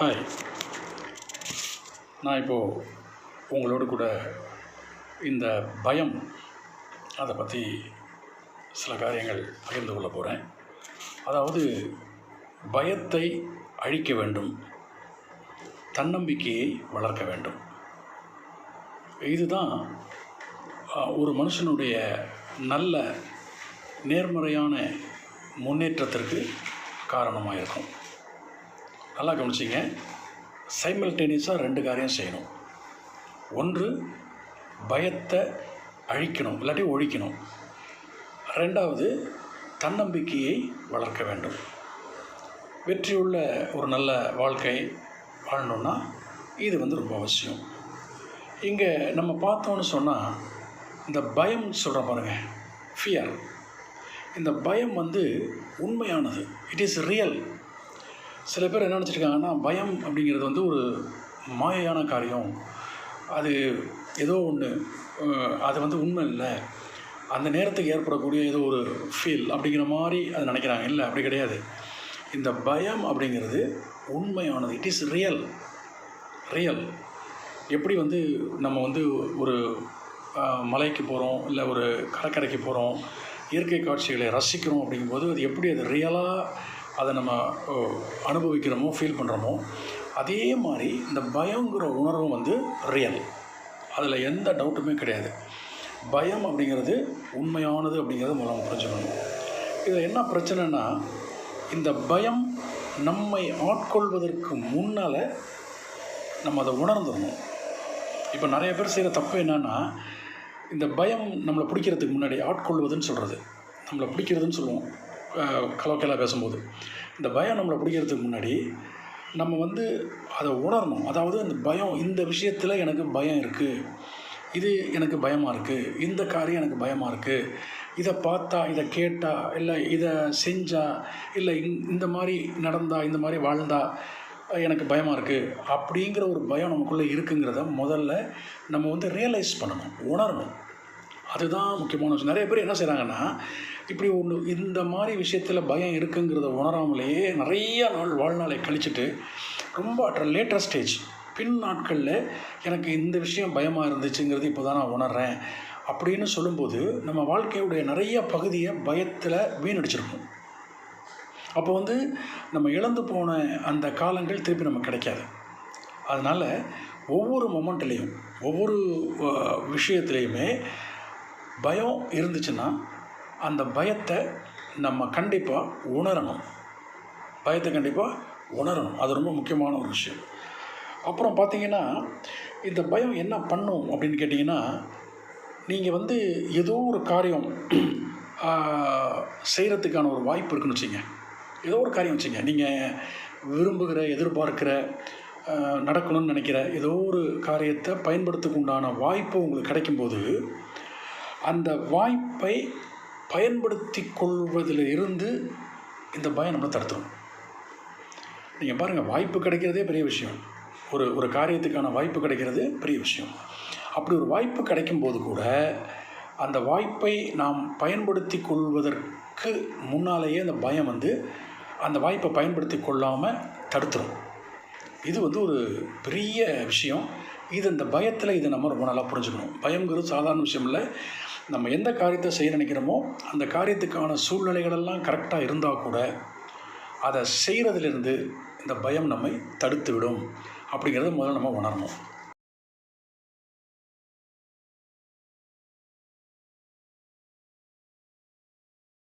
Hi நான் இப்போது உங்களோடு கூட இந்த பயம் அதை பற்றி சில காரியங்கள் பகிர்ந்து கொள்ள போகிறேன் அதாவது பயத்தை அழிக்க வேண்டும் தன்னம்பிக்கையை வளர்க்க வேண்டும். இதுதான் ஒரு மனுஷனுடைய நல்ல நேர்மறையான முன்னேற்றத்திற்கு காரணமாக இருக்கும் நல்லா கவனிச்சிங்க. சைமல்டேனியஸாக ரெண்டு காரியம் செய்யணும். ஒன்று பயத்தை அழிக்கணும் இல்லாட்டி ஒழிக்கணும். ரெண்டாவது தன்னம்பிக்கையை வளர்க்க வேண்டும். வெற்றியுள்ள ஒரு நல்ல வாழ்க்கை வாழணுன்னா இது வந்து ரொம்ப அவசியம். இங்கே நம்ம பார்த்தோன்னு சொன்னால் இந்த பயம் சொல்கிற பாருங்க. ஃபியர் இந்த பயம் வந்து உண்மையானது. இட் இஸ் ரியல் சில பேர் என்ன நினச்சிருக்காங்கன்னா பயம் அப்படிங்கிறது வந்து ஒரு மாயையான காரியம். அது ஏதோ ஒன்று அது வந்து உண்மை இல்லை. அந்த நேரத்துக்கு ஏற்படக்கூடிய ஏதோ ஒரு ஃபீல் அப்படிங்கிற மாதிரி அது நினைக்கிறாங்க. இல்லை அப்படி கிடையாது. இந்த பயம் அப்படிங்கிறது உண்மையானது. இட் இஸ் ரியல் ரியல் எப்படி வந்து நம்ம வந்து ஒரு மலைக்கு போகிறோம் இல்லை ஒரு கடற்கரைக்கு போகிறோம் இயற்கை காட்சிகளை ரசிக்கிறோம் அப்படிங்கும்போது அது எப்படி அது ரியலாக அதை நம்ம அனுபவிக்கிறோமோ ஃபீல் பண்ணுறோமோ அதே மாதிரி இந்த பயங்கிற உணர்வும் வந்து ரியல் அதில் எந்த டவுட்டுமே கிடையாது. பயம் அப்படிங்கிறது உண்மையானது அப்படிங்கிறது முதல்ல புரிஞ்சுக்கணும். இதில் என்ன பிரச்சனைனா இந்த பயம் நம்மை ஆட்கொள்வதற்கு முன்னால் நம்ம அதை உணர்ந்துடணும். இப்போ நிறைய பேர் செய்கிற தப்பு என்னென்னா இந்த பயம் நம்மளை பிடிக்கிறதுக்கு முன்னாடி ஆட்கொள்வதுன்னு சொல்கிறது நம்மளை பிடிக்கிறதுன்னு சொல்லுவோம். கலோக்கியலாக பேசும்போது. இந்த பயம் நம்மளை பிடிக்கிறதுக்கு முன்னாடி நம்ம வந்து அதை உணரணும். அதாவது அந்த பயம் இந்த விஷயத்தில் எனக்கு பயம் இருக்குது இது எனக்கு பயமாக இருக்குது இந்த காரியம் எனக்கு பயமாக இருக்குது இதை பார்த்தா இதை கேட்டால் இல்லை இதை செஞ்சால் இல்லை இந்- இந்த மாதிரி நடந்தா இந்த மாதிரி வாழ்ந்தால் எனக்கு பயமாக இருக்குது அப்படிங்கிற ஒரு பயம் நமக்குள்ளே இருக்குங்கிறத முதல்ல நம்ம வந்து ரியலைஸ் பண்ணணும் உணரணும். அதுதான் முக்கியமான விஷயம். நிறைய பேர் என்ன செய்கிறாங்கன்னா இப்படி ஒன்று இந்த மாதிரி விஷயத்தில் பயம் இருக்குங்கிறத உணராமலேயே நிறைய நாள் வாழ்நாளை கழிச்சிட்டு ரொம்ப அட்ர லேட்டர் ஸ்டேஜ் பின் நாட்களில் எனக்கு இந்த விஷயம் பயமாக இருந்துச்சுங்கிறது இப்போ தான் நான் உணர்றேன் அப்படின்னு சொல்லும்போது நம்ம வாழ்க்கையுடைய நிறைய பகுதியை பயத்தில் வீணடிச்சிருக்கோம். அப்போ வந்து நம்ம இழந்து போன அந்த காலங்கள் திருப்பி நமக்கு கிடைக்காது. அதனால் ஒவ்வொரு மொமெண்ட்லேயும் ஒவ்வொரு விஷயத்துலேயுமே பயம் இருந்துச்சுன்னா அந்த பயத்தை நம்ம கண்டிப்பாக உணரணும். பயத்தை கண்டிப்பாக உணரணும். அது ரொம்ப முக்கியமான ஒரு விஷயம். அப்புறம் பார்த்தீங்கன்னா இந்த பயம் என்ன பண்ணும் அப்படின்னு கேட்டிங்கன்னா நீங்கள் வந்து ஏதோ ஒரு காரியம் செய்கிறதுக்கான ஒரு வாய்ப்பு இருக்குன்னு வச்சுங்க. ஏதோ ஒரு காரியம் வச்சுங்க. நீங்கள் விரும்புகிற எதிர்பார்க்கிற நடக்கணும்னு நினைக்கிற ஏதோ ஒரு காரியத்தை பயன்படுத்துக்கு உண்டான வாய்ப்பு உங்களுக்கு கிடைக்கும்போது அந்த வாய்ப்பை பயன்படுத்தி கொள்வதில் இருந்து இந்த பயம் நம்மளை தடுத்துரும். நீங்கள் பாருங்கள் வாய்ப்பு கிடைக்கிறதே பெரிய விஷயம். ஒரு ஒரு காரியத்துக்கான வாய்ப்பு கிடைக்கிறது பெரிய விஷயம். அப்படி ஒரு வாய்ப்பு கிடைக்கும்போது கூட அந்த வாய்ப்பை நாம் பயன்படுத்தி கொள்வதற்கு முன்னாலேயே அந்த பயம் வந்து அந்த வாய்ப்பை பயன்படுத்தி கொள்ளாமல் தடுத்துடும் இது வந்து ஒரு பெரிய விஷயம். இது இந்த பயத்தில் இதை நம்ம ரொம்ப நல்லா புரிஞ்சுக்கணும். பயங்கிறது சாதாரண விஷயம் இல்லை. நம்ம எந்த காரியத்தை செய்ய நினைக்கிறோமோ அந்த காரியத்துக்கான சூழ்நிலைகளெல்லாம் கரெக்டாக இருந்தால் கூட அதை செய்கிறதுலேருந்து இந்த பயம் நம்மை தடுத்து விடும் அப்படிங்கிறத முதல்ல நம்ம உணரணும்.